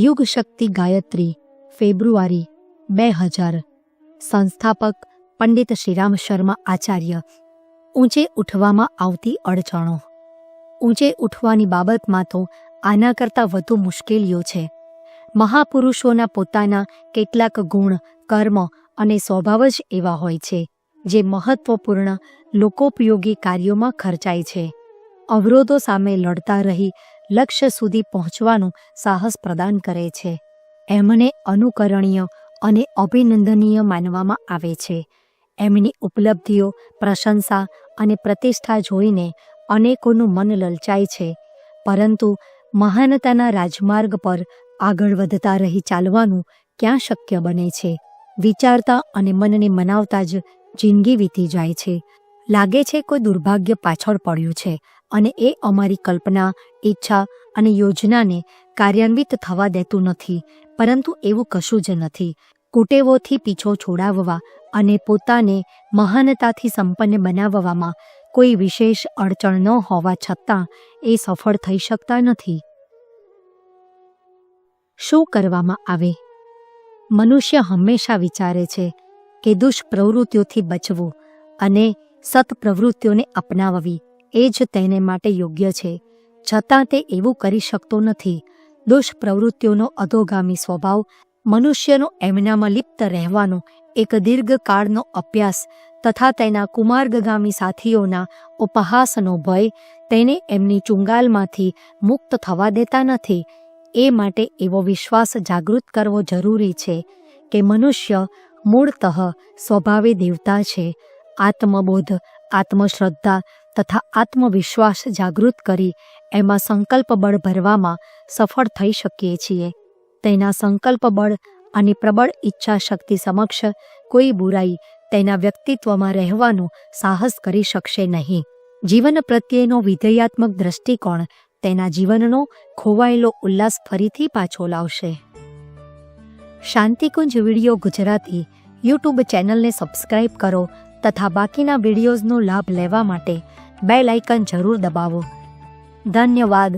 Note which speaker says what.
Speaker 1: યુગ શક્તિ ગાયત્રી, ફેબ્રુઆરી બે હજાર. સંસ્થાપક પંડિત શ્રીરામ શર્મા આચાર્ય. ઊંચે ઉઠવામાં આવતી અડચણો. ઊંચે ઉઠવાની બાબતમાં તો આના કરતાં વધુ મુશ્કેલીઓ છે. મહાપુરુષોના પોતાના કેટલાક ગુણ, કર્મ અને સ્વભાવ જ એવા હોય છે, જે મહત્વપૂર્ણ, લોકોપયોગી કાર્યોમાં ખર્ચાય છે. અવરોધો સામે લડતા રહી લક્ષ્ય સુધી પહોંચવાનું સાહસ પ્રદાન કરે છે. એમને અનુકરણીય અને અભિનંદનીય માનવામાં આવે છે. એમની ઉપલબ્ધિઓ, પ્રશંસા અને પ્રતિષ્ઠા જોઈને અનેકોનું મન લલચાય છે. પરંતુ મહાનતાના રાજમાર્ગ પર આગળ વધતા રહી ચાલવાનું ક્યાં શક્ય બને છે? વિચારતા અને મનને મનાવતા જ જિંદગી વીતી જાય છે. લાગે છે કોઈ દુર્ભાગ્ય પાછળ પડ્યું છે અને એ અમારી કલ્પના, ઈચ્છા અને યોજનાને કાર્યાન્વિત થવા દેતું નથી, પરંતુ એવું કશું જ નથી. કુટેવોથી પીછો છોડાવવા અને પોતાને મહાનતાથી સંપન્ન બનાવવામાં કોઈ વિશેષ અડચણ ન હોવા છતાં એ સફળ થઈ શકતા નથી. શું કરવામાં આવે? મનુષ્ય હંમેશા વિચારે છે કે દુષ્પ્રવૃત્તિઓથી બચવું અને સત્પ્રવૃત્તિઓને અપનાવવી એ જ તેને માટે યોગ્ય છે. છતાં તે એવું કરી શકતો નથી. દુષ્પ્રવૃત્તિઓનો અધોગામી સ્વભાવ, મનુષ્યનો એમનામાં લિપ્ત રહેવાનો એક દીર્ઘકાળનો અભ્યાસ તથા તેના કુમાર્ગગામી સાથીઓના ઉપહાસનો ભય તેને એમની ચુંગાલમાંથી મુક્ત થવા દેતા નથી. એ માટે એવો વિશ્વાસ જાગૃત કરવો જરૂરી છે કે મનુષ્ય મૂળતઃ સ્વભાવે દેવતા છે. આત્મબોધ, આત્મશ્રદ્ધા તથા આત્મવિશ્વાસ જાગૃત કરી એમાં સંકલ્પ બળ ભરવામાં સફળ થઈ શકીએ છીએ. તેના સંકલ્પ બળ અને પ્રબળ ઈચ્છા શક્તિ સમક્ષ કોઈ બુરાઈ તેના વ્યક્તિત્વમાં રહેવાનું સાહસ કરી શકશે નહીં. જીવન પ્રત્યેનો વિધેયાત્મક દ્રષ્ટિકોણ તેના જીવનનો ખોવાયેલો ઉલ્લાસ ફરીથી પાછો લાવશે. શાંતિકુંજ વીડિયો ગુજરાતી યુટ્યુબ ચેનલને સબસ્ક્રાઇબ કરો તથા બાકીના વિડીયોઝનો લાભ લેવા માટે બેલ આઇકન જરૂર દબાવો. ધન્યવાદ.